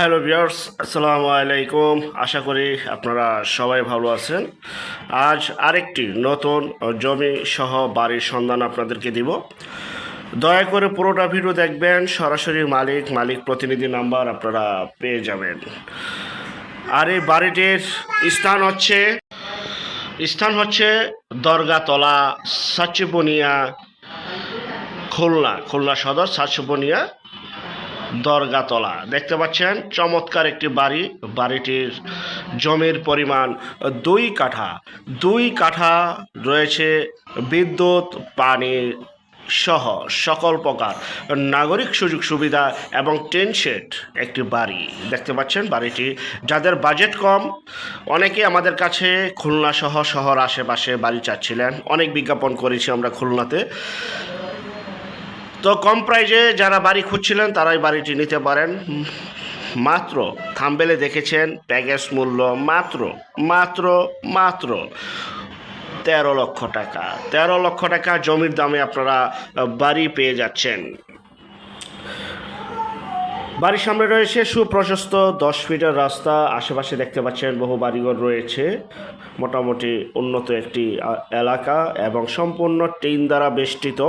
Hello viewers, আসসালামু আলাইকুম। আশা করি আপনারা সবাই ভালো আছেন। আজ আরেকটি নতুন জমি সহ বাড়ির সন্ধান আপনাদেরকে দিব। দয়া করে পুরোটা ভিডিও দেখবেন, সরাসরি মালিক মালিক প্রতিনিধি নাম্বার আপনারা পেয়ে যাবেন। আর এই বাড়িটির স্থান হচ্ছে স্থান হচ্ছে দরগাতলা, সাচিবনিয়া, খুলনা খুলনা সদর, সাচিবনিয়া দরগাতলা। দেখতে পাচ্ছেন, চমৎকার একটি বাড়ি। বাড়িটির জমির পরিমাণ দুই কাঠা। দুই কাঠা রয়েছে বিদ্যুৎ, পানি সহ সকল প্রকার নাগরিক সুযোগ সুবিধা এবং টেন শেড একটি বাড়ি। দেখতে পাচ্ছেন বাড়িটি। যাদের বাজেট কম, অনেকে আমাদের কাছে খুলনা সহ শহর আশেপাশে বাড়ি চাচ্ছিলেন। অনেক বিজ্ঞাপন করেছি আমরা খুলনাতে। তো কম প্রাইজে যারা বাড়ি খুঁজছিলেন, তারাই বাড়িটি নিতে পারেন। মাত্র, থাম্বেলে দেখেছেন, প্যাকেজ মূল্য মাত্র মাত্র মাত্র তেরো লক্ষ টাকা। তেরো লক্ষ টাকা জমির দামে আপনারা বাড়ি পেয়ে যাচ্ছেন। বাড়ির সামনে রয়েছে সুপ্রশস্ত দশ ফিটের রাস্তা। আশেপাশে দেখতে পাচ্ছেন বহু বাড়িঘর রয়েছে। মোটামুটি উন্নত একটি এলাকা এবং সম্পূর্ণ টিন দ্বারা বেষ্টিত।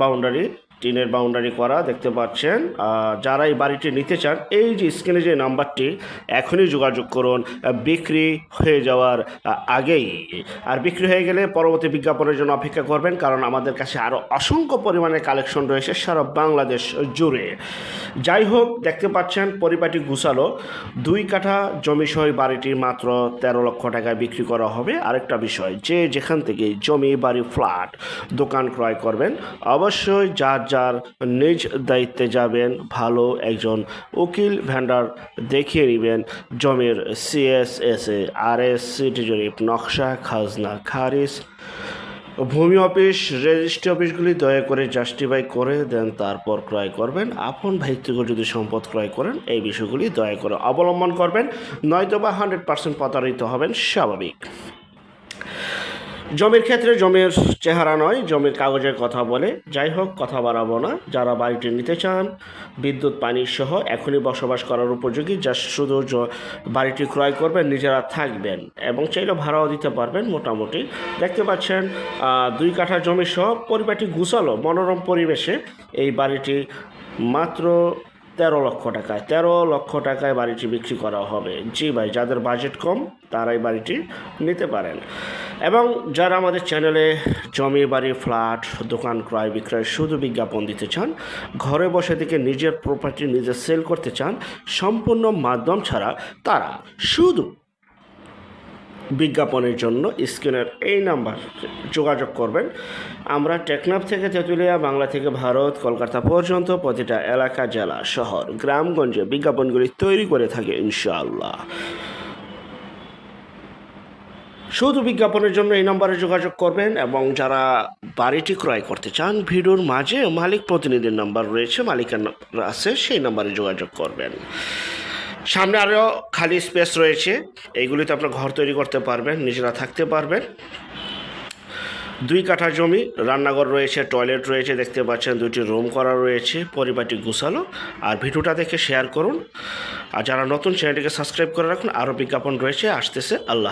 বাউন্ডারি টিনের বাউন্ডারি করা, দেখতে পাচ্ছেন। যারা এই বাড়িটি নিতে চান, এই যে স্ক্রিনে যে নাম্বারটি, এখনই যোগাযোগ করুন। বিক্রি হয়ে যাওয়ার আগেই। আর বিক্রি হয়ে গেলে পরবর্তী বিজ্ঞাপনের জন্য অপেক্ষা করবেন, কারণ আমাদের কাছে আরও অসংখ্য পরিমাণে কালেকশন রয়েছে সারা বাংলাদেশ জুড়ে। যাই হোক, দেখতে পাচ্ছেন, পরিপাটি গুছালো। দুই কাঠা জমি সহ এই বাড়িটি মাত্র তেরো লক্ষ টাকায় বিক্রি করা হবে। আরেকটা বিষয়, যে যেখান থেকে জমি, বাড়ি, ফ্ল্যাট, দোকান ক্রয় করবেন, অবশ্যই যার যার নিজ দায়িত্বে যাবেন, ভালো একজন উকিল ভ্যান্ডার দেখিয়ে নেবেন। জমির CSS A R S city জরিপ, নকশা, খাজনা, খারিজ। ভূমি অফিস, রেজিস্ট্রি অফিসগুলি দয়া করে জাস্টিফাই করে দেন, তারপর ক্রয় করবেন। আপন ভাই যদি সম্পদ ক্রয় করেন, এই বিষয়গুলি দয়া করে অবলম্বন করবেন নয়তো বা হান্ড্রেড পার্সেন্ট প্রতারিত হবেন, স্বাভাবিক। জমির ক্ষেত্রে জমির চেহারা নয়, জমির কাগজের কথা বলে। যাই হোক, কথা বাড়াবো না। যারা বাড়িটি নিতে চান, বিদ্যুৎ, পানি সহ এখনই বসবাস করার উপযোগী, যা শুধু বাড়িটি ক্রয় করবেন, নিজেরা থাকবেন এবং চাইলে ভাড়াও দিতে পারবেন মোটামুটি। দেখতে পাচ্ছেন দুই কাঠা জমি সহ পরিবারটি গুছালো, মনোরম পরিবেশে। এই বাড়িটি মাত্র তেরো লক্ষ টাকায়, তেরো লক্ষ টাকায় বাড়িটি বিক্রি করা হবে। জি ভাই, যাদের বাজেট কম, তারাই বাড়িটি নিতে পারেন। এবং যারা আমাদের চ্যানেলে জমি, বাড়ি, ফ্ল্যাট, দোকান ক্রয় বিক্রয়, শুধু বিজ্ঞাপন দিতে চান, ঘরে বসে থেকে নিজের প্রপার্টি নিজে সেল করতে চান, সম্পূর্ণ মাধ্যম ছাড়া তারা শুধু বিজ্ঞাপনের জন্য স্ক্রিনের এই নাম্বার, যোগাযোগ করবেন। আমরা টেকনাফ থেকে তেঁতুলিয়া, বাংলা থেকে ভারত, কলকাতা পর্যন্ত প্রতিটা এলাকা, জেলা, শহর, গ্রামগঞ্জে বিজ্ঞাপনগুলি তৈরি করে থাকে ইনশাআল্লাহ। শুধু বিজ্ঞাপনের জন্য এই নম্বরে যোগাযোগ করবেন এবং যারা বাড়িটি ক্রয় করতে চান, ভিডিওর মাঝে মালিক প্রতিনিধির নাম্বার রয়েছে মালিকের আছে, সেই নম্বরে যোগাযোগ করবেন। সামনে আরও খালি স্পেস রয়েছে। এইগুলিতে আপনার ঘর তৈরি করতে পারবেন, নিজেরা থাকতে পারবেন। দুই কাঠা জমি, রান্নাঘর রয়েছে টয়লেট রয়েছে, দেখতে পাচ্ছেন দুইটি রুম করা রয়েছে, পরিবারটি গুছালো। আর ভিডিওটা দেখে শেয়ার করুন। আর যারা নতুন চ্যানেলটিকে সাবস্ক্রাইব করে রাখুন আরও বিজ্ঞাপন রয়েছে, আসতেছে। আল্লাহ